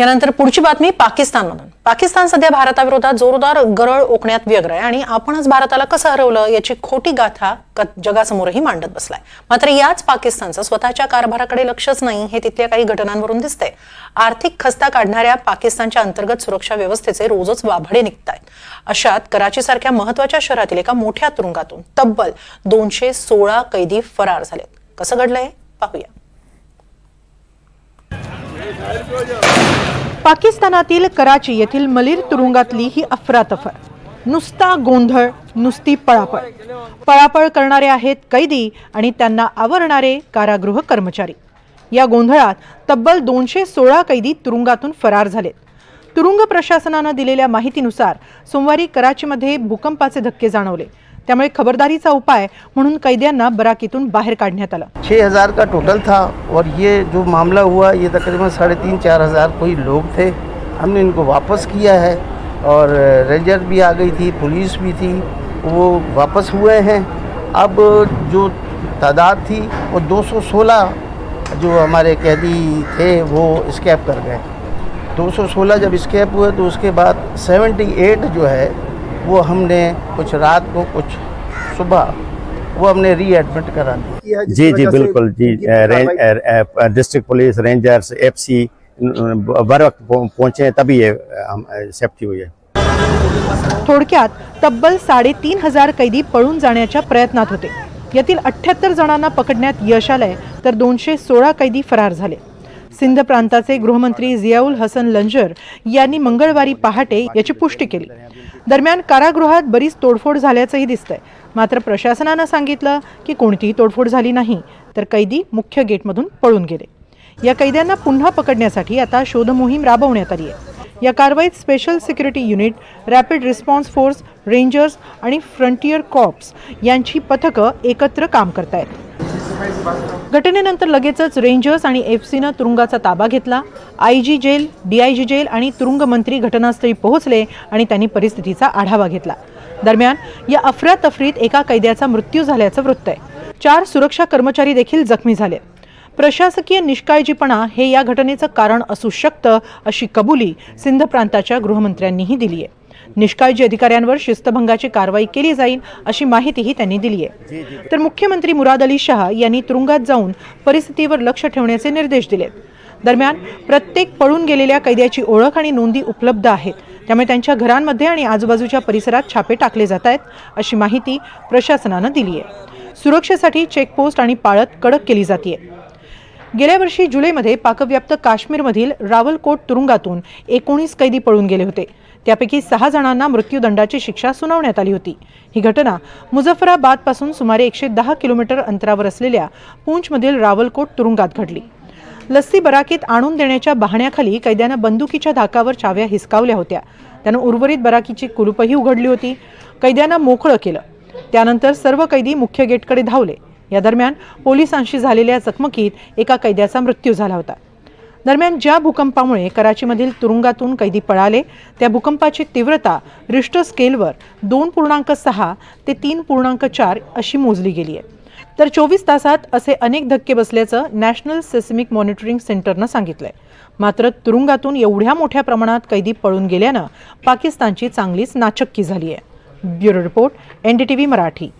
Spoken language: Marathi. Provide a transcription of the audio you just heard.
यानंतर पुढची बातमी पाकिस्तानमधून. पाकिस्तान सध्या भारताविरोधात जोरदार गरळ ओकण्यात व्यग्र आहे आणि आपणच भारताला कसं हरवलं याची खोटी गाथा क- जगासमोरही मांडत बसलाय. मात्र याच पाकिस्तानचं स्वतःच्या कारभाराकडे लक्षच नाही हे तिथल्या काही घटनांवरून दिसतंय. आर्थिक खस्ता काढणाऱ्या पाकिस्तानच्या अंतर्गत सुरक्षा व्यवस्थेचे रोजच वाभडे निघत आहेत अशात कराची सारख्या महत्त्वाच्या शहरातील एका मोठ्या तुरुंगातून तब्बल दोनशे सोळा कैदी फरार झालेत. कसं घडलंय? पाहूया. पाकिस्तानातील कराची येथील मलिर तुरुंगातली ही अफरातफर. नुसता गोंधळ नुसती पळापळ. पळापळ करणारे आहेत कैदी आणि त्यांना आवरणारे कारागृह कर्मचारी. या गोंधळात तब्बल दोनशे सोळा कैदी तुरुंगातून फरार झालेत. तुरुंग प्रशासनानं दिलेल्या माहितीनुसार सोमवारी कराचीमध्ये भूकंपाचे धक्के जाणवले. त्यामुळे खबरदारीचा उपाय म्हणून कैद्यांना बराकीतून बाहेर काढण्यात आलं. छः हज़ार का टोटल था और ये जो मामला हुआ ये तकरीबन साढ़े तीन चार हज़ार कोई लोग थे। हमने इनको वापस किया है और रेंजर भी आ गई थी पुलिस भी थी वो वापस हुए हैं। अब जो तादाद थी वो 216 जो हमारे कैदी थे वो स्केप कर गए। 216 जब स्केप हुए तो उसके बाद 78 जो है वो हमने कुछ रात को कुछ सुबह वो हमने रीएडमिट करा दिया। जी जी बिल्कुल जी range district police rangers FC बर वक्त पहुं- पहुंचे तभी ये सेफ्टी हुई है। थोडक्यात तब्बल साडेतीन हजार कैदी पळून जाण्याच्या प्रयत्नात होते. यातील अठ्ठ्याहत्तर जणांना पकडण्यात यश आलंय तर दोनशे सोळा कैदी फरार झाले. सिंध प्रांताचे गृहमंत्री जियाउल हसन लंजर यांनी मंगळवारी पहाटे याची पुष्टी केली. दरम्यान कारागृहात बरीच तोडफोड झाल्याचंही दिसतंय. मात्र प्रशासनानं सांगितलं की कोणतीही तोडफोड झाली नाही तर कैदी मुख्य गेटमधून पळून गेले. या कैद्यांना पुन्हा पकडण्यासाठी आता शोधमोहीम राबवण्यात आली आहे. या कारवाईत special security unit rapid response force rangers आणि फ्रंटियर कॉप्स यांची पथकं एकत्र काम करतायत. घटनेनंतर लगेचच रेंजर्स आणि एफ सीनं तुरुंगाचा ताबा घेतला. I G jail DIG jail आणि तुरुंग मंत्री घटनास्थळी पोहोचले आणि त्यांनी परिस्थितीचा आढावा घेतला. दरम्यान या अफरातफरीत एका कैद्याचा मृत्यू झाल्याचं वृत्त आहे. चार सुरक्षा कर्मचारी देखील जखमी झाले. प्रशासकीय निष्काळजीपणा हे या घटनेचं कारण असू शकतं अशी कबुली सिंध प्रांताच्या गृहमंत्र्यांनीही दिली आहे निष्काळजी अधिकाऱ्यांवर शिस्तभंगाची कारवाई केली जाईल अशी माहितीही त्यांनी दिली आहे. तर मुख्यमंत्री मुराद अली शहा यांनी तुरुंगात जाऊन परिस्थितीवर लक्ष ठेवण्याचे निर्देश दिलेत. दरम्यान प्रत्येक पळून गेलेल्या कैद्याची ओळख आणि नोंदी उपलब्ध आहेत. त्यामुळे त्यांच्या घरांमध्ये आणि आजूबाजूच्या परिसरात छापे टाकले जात आहेत अशी माहिती प्रशासनानं दिली आहे. सुरक्षेसाठी चेकपोस्ट आणि पाळत कडक केली जाते गेल्या वर्षी जुलैमध्ये पाकव्याप्त काश्मीरमधील रावलकोट तुरुंगातून एकोणीस कैदी पळून गेले होते. त्यापैकी सहा जणांना मृत्यूदंडाची शिक्षा सुनावण्यात आली होती. ही घटना मुझफ्फराबादपासून सुमारे एकशे दहा किलोमीटर अंतरावर असलेल्या पूंचमधील रावलकोट तुरुंगात घडली. लस्सी बराकीत आणून देण्याच्या बहाण्याखाली कैद्यानं बंदुकीच्या धाकावर चाव्या हिसकावल्या होत्या. त्यानं उर्वरित बराकीची कुलूपही उघडली होती. कैद्यांना मोकळं केलं. त्यानंतर सर्व कैदी मुख्य गेटकडे धावले. या दरम्यान पोलिसांशी झालेल्या चकमकीत एका कैद्याचा मृत्यू झाला होता. दरम्यान ज्या भूकंपामुळे कराचीमधील तुरुंगातून कैदी पळाले त्या भूकंपाची तीव्रता रिश्टर स्केलवर दोन पूर्णांक सहा ते तीन पूर्णांक चार अशी मोजली गेली आहे. तर चोवीस तासात असे अनेक धक्के बसल्याचं नॅशनल सेस्मिक मॉनिटरिंग सेंटरनं सांगितलंय. मात्र तुरुंगातून एवढ्या मोठ्या प्रमाणात कैदी पळून गेल्यानं पाकिस्तानची चांगलीच नाचक्की झाली आहे ब्युरो रिपोर्ट एनडीटीव्ही मराठी.